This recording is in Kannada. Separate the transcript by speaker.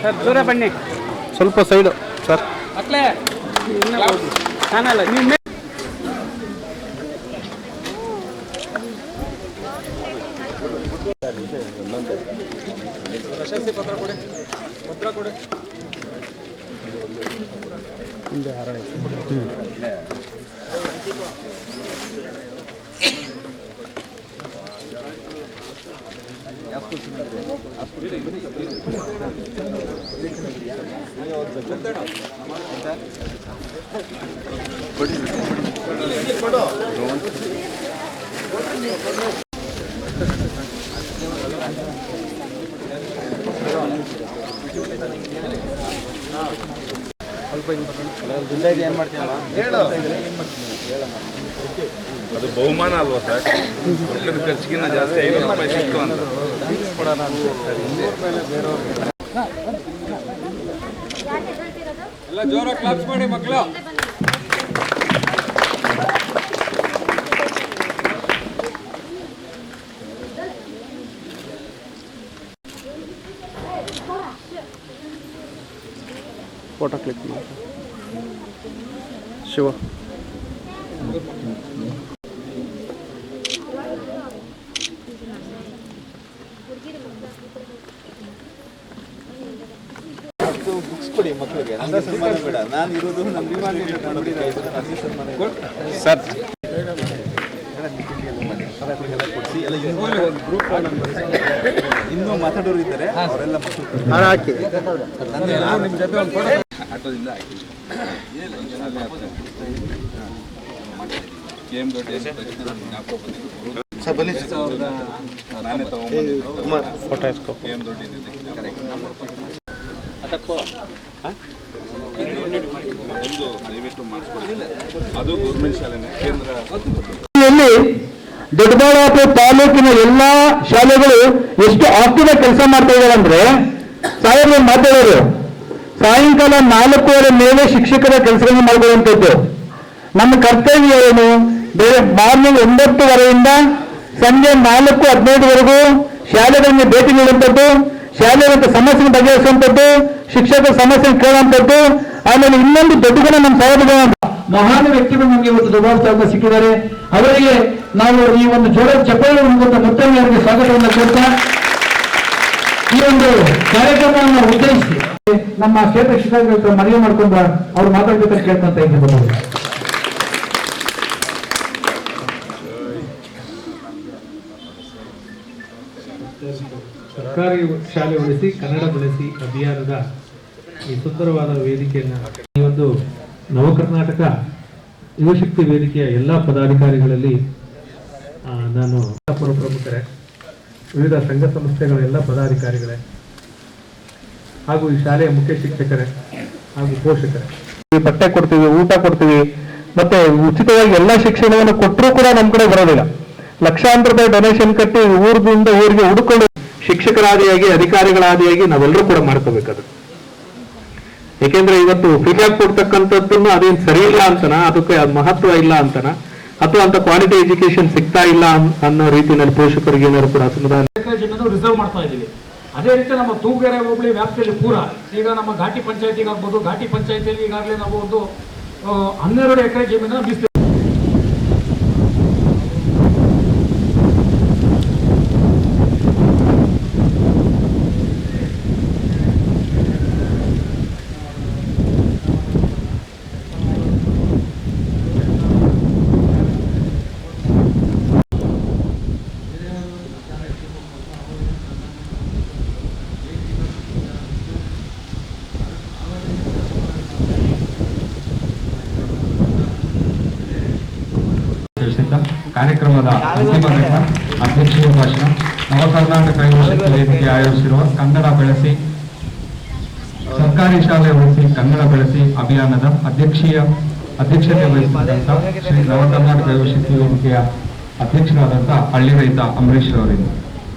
Speaker 1: ಸರ್ ದೂರ ಬನ್ನಿ.
Speaker 2: ಸ್ವಲ್ಪ ಸೈಡು ಸರ್
Speaker 1: ಮಕ್ಕಳೇ ಚಾನಲ್ ನೀವು ಸ್ವಲ್ಪ ಏನು ಮಾಡ್ತೀನಲ್ಲ ಏನು ಮಾಡ್ತೀನಿ
Speaker 3: ಅದು ಬಹುಮಾನ ಅಲ್ವಾ ಸರ್? ಕೊಟ್ಟಿದ್ದ ಖರ್ಚಿಗಿನ್ನ ಜಾಸ್ತಿ ಐನೂರು ರೂಪಾಯಿ ಸಿಕ್ತು ಅಂತ.
Speaker 1: ಎಲ್ಲ ಜೋರಾಗಿ ಕ್ಲಾಪ್ಸ್ ಮಾಡಿ ಮಕ್ಕಳು.
Speaker 2: ಫೋಟೋ ಕ್ಲಿಕ್ ಮಾಡಿ. ಶಿವ.
Speaker 4: ಕೊಡಿ ಮಕ್ಕಳಿಗೆ ನಂದ ಸನ್ಮಾನ ಬೇಡ. ನಾನು ಇರೋದು ನಮ್ಮ ಸನ್ಮಾನ
Speaker 2: ಸರ್
Speaker 4: ಕೊಡಿಸಿ ಎಲ್ಲ ಇನ್ನೂ ಮಾತಾಡೋರು ಇದ್ದಾರೆ ಅವರೆಲ್ಲ ಮಕ್ಕಳು
Speaker 3: ಆಟೋದಿಂದ ದೊಡ್ಡ. ನಾನೇ ತಗೊಂಡ್ಬಂದಿದ್ದು
Speaker 2: ಫೋಟೋ
Speaker 5: ದೊಡ್ಡಬಳ್ಳಾಪುರ ತಾಲೂಕಿನ ಎಲ್ಲಾ ಶಾಲೆಗಳು ಎಷ್ಟು ಆಕ್ಟಿವ್ ಕೆಲಸ ಮಾಡ್ತಾ ಇದ್ದಾರೆ ಅಂದ್ರೆ, ಸಾಹೇಬರು ಮಾತಾಡೋರು ಸಾಯಂಕಾಲ ನಾಲ್ಕೂವರೆ ಮೇಲೆ ಶಿಕ್ಷಕರ ಕೆಲಸಗಳನ್ನು ಮಾಡ್ಕೊಳ್ಳುವಂಥದ್ದು. ನಮ್ಮ ಕರ್ತವ್ಯ ಏನು? ಬೇರೆ ಮಾರ್ನಿಂಗ್ ಒಂಬತ್ತುವರೆಯಿಂದ ಸಂಜೆ ನಾಲ್ಕು ಹದಿನೈದುವರೆಗೂ ಶಾಲೆಗಳಿಗೆ ಭೇಟಿ ನೀಡುವಂಥದ್ದು ಶಾಲೆಗಳ ಸಮಸ್ಯೆ ಬಗೆಹರಿಸುವಂಥದ್ದು ಶಿಕ್ಷಕರ ಸಮಸ್ಯೆ ಕೇಳುವಂಥದ್ದು ಆಮೇಲೆ ಇನ್ನೊಂದು ದೊಡ್ಡ ಗುಣ ನಮ್ಮ ಸಾಹೇಬ ಮಹಾನ್ ವ್ಯಕ್ತಿಗಳು ನಮಗೆ ಇವತ್ತು ದೊಡ್ಡ ಸಿಕ್ಕಿದ್ದಾರೆ. ಅವರಿಗೆ ನಾವು ಈ ಒಂದು ಜೋರ ಚಪ್ಪಾಳೆ ಮೂಲಕ ಮತ್ತೊಮ್ಮೆ ಅವರಿಗೆ ಸ್ವಾಗತವನ್ನು ಕೊಡ್ತಾ ಈ ಒಂದು ಕಾರ್ಯಕ್ರಮವನ್ನು ಉದ್ದೇಶಿಸಿ ನಮ್ಮ ಕ್ಷೇತ್ರ ಶಿಕ್ಷಕರ ಮನವಿ ಮಾಡ್ಕೊಂಡ ಅವ್ರು ಮಾತಾಡ್ಬೇಕಂತ ಕೇಳ್ಕೊಂತ ಇದ್ದೀನಿ.
Speaker 6: ಸರ್ಕಾರಿ ಶಾಲೆ ಉಳಿಸಿ ಕನ್ನಡ ಬೆಳೆಸಿ ಅಭಿಯಾನದ ಈ ಸುಂದರವಾದ ವೇದಿಕೆಯನ್ನು ಈ ಒಂದು ನವಕರ್ನಾಟಕ ಯುವಶಕ್ತಿ ವೇದಿಕೆಯ ಎಲ್ಲ ಪದಾಧಿಕಾರಿಗಳಲ್ಲಿ ಆ, ನಾನು ಪುರ ಪ್ರಮುಖರೇ ವಿವಿಧ ಸಂಘ ಸಂಸ್ಥೆಗಳ ಎಲ್ಲ ಪದಾಧಿಕಾರಿಗಳೇ ಹಾಗೂ ಈ ಶಾಲೆಯ ಮುಖ್ಯ ಶಿಕ್ಷಕರೇ ಹಾಗೂ ಪೋಷಕರೇ.
Speaker 5: ಈ ಬಟ್ಟೆ ಕೊಡ್ತೀವಿ ಊಟ ಕೊಡ್ತೀವಿ ಮತ್ತೆ ಉಚಿತವಾಗಿ ಎಲ್ಲಾ ಶಿಕ್ಷಣವನ್ನು ಕೊಟ್ಟರೂ ಕೂಡ ನಮ್ಮ ಕಡೆ ಬರೋದಿಲ್ಲ. ಲಕ್ಷಾಂತರ ರೂಪಾಯಿ ಡೊನೇಷನ್ ಕಟ್ಟಿ ಊರಿಂದ ಊರಿಗೆ ಹುಡುಕೊಂಡು ಶಿಕ್ಷಕರಾದಿಯಾಗಿ, ಅಧಿಕಾರಿಗಳಾದಿಯಾಗಿ ನಾವೆಲ್ಲರೂ ಕೂಡ ಮಾಡ್ಕೋಬೇಕದು. ಏಕೆಂದ್ರೆ ಇವತ್ತು ಫ್ರೀಯಾಗಿ ಕೊಡ್ತಕ್ಕಂಥದ್ದನ್ನು ಅದೇನು ಸರಿ ಇಲ್ಲ ಅಂತನ? ಅದಕ್ಕೆ ಅದ್ ಮಹತ್ವ ಇಲ್ಲ ಅಂತನ? ಅಥವಾ ಅಂತ ಕ್ವಾಲಿಟಿ ಎಜುಕೇಶನ್ ಸಿಗ್ತಾ ಇಲ್ಲ ಅನ್- ಅನ್ನೋ ರೀತಿಯಲ್ಲಿ ಪೋಷಕರಿಗೆ ಏನಾದ್ರು ಕೂಡ ಅಸಮಾಧಾನ
Speaker 7: ರಿಸರ್ವ್ ಮಾಡ್ತಾ ಇದ್ದೀವಿ. ಅದೇ ರೀತಿ ನಮ್ಮ ತೂಗೆರೆ ಹೋಬಳಿ ವ್ಯಾಪ್ತಿಯಲ್ಲಿ ಪೂರ. ಈಗ ನಮ್ಮ ಘಾಟಿ ಪಂಚಾಯತಿಗೆ ಆಗ್ಬೋದು ಘಾಟಿ ಪಂಚಾಯತಿಯಲ್ಲಿ ಈಗಾಗಲೇ ನಾವು ಒಂದು ಹನ್ನೆರಡು ಎಕರೆ ಜಮೀನನ್ನು ಮೀಸಲು
Speaker 8: ತಿಳಿಸಿದ್ದ ಕಾರ್ಯಕ್ರಮದ ಅಂತಿಮ ಘಟ್ಟ, ಅಧ್ಯಕ್ಷೀಯ ಭಾಷಣ, ನವ ಕರ್ನಾಟಕ ವೇದಿಕೆ ಆಯೋಜಿಸಿರುವ ಕನ್ನಡ ಬೆಳೆಸಿ, ಸರ್ಕಾರಿ ಶಾಲೆ ಉಳಿಸಿ ಕನ್ನಡ ಬೆಳೆಸಿ ಅಭಿಯಾನದ ಅಧ್ಯಕ್ಷೀಯ ಅಧ್ಯಕ್ಷತೆ ವಹಿಸಿದಂತ ಶ್ರೀ ನವ ಕರ್ನಾಟಕ ವೇದಿಕೆಯ ಹಳ್ಳಿ ರೈತ ಅಂಬರೀಶ್ ಅವರಿಂದ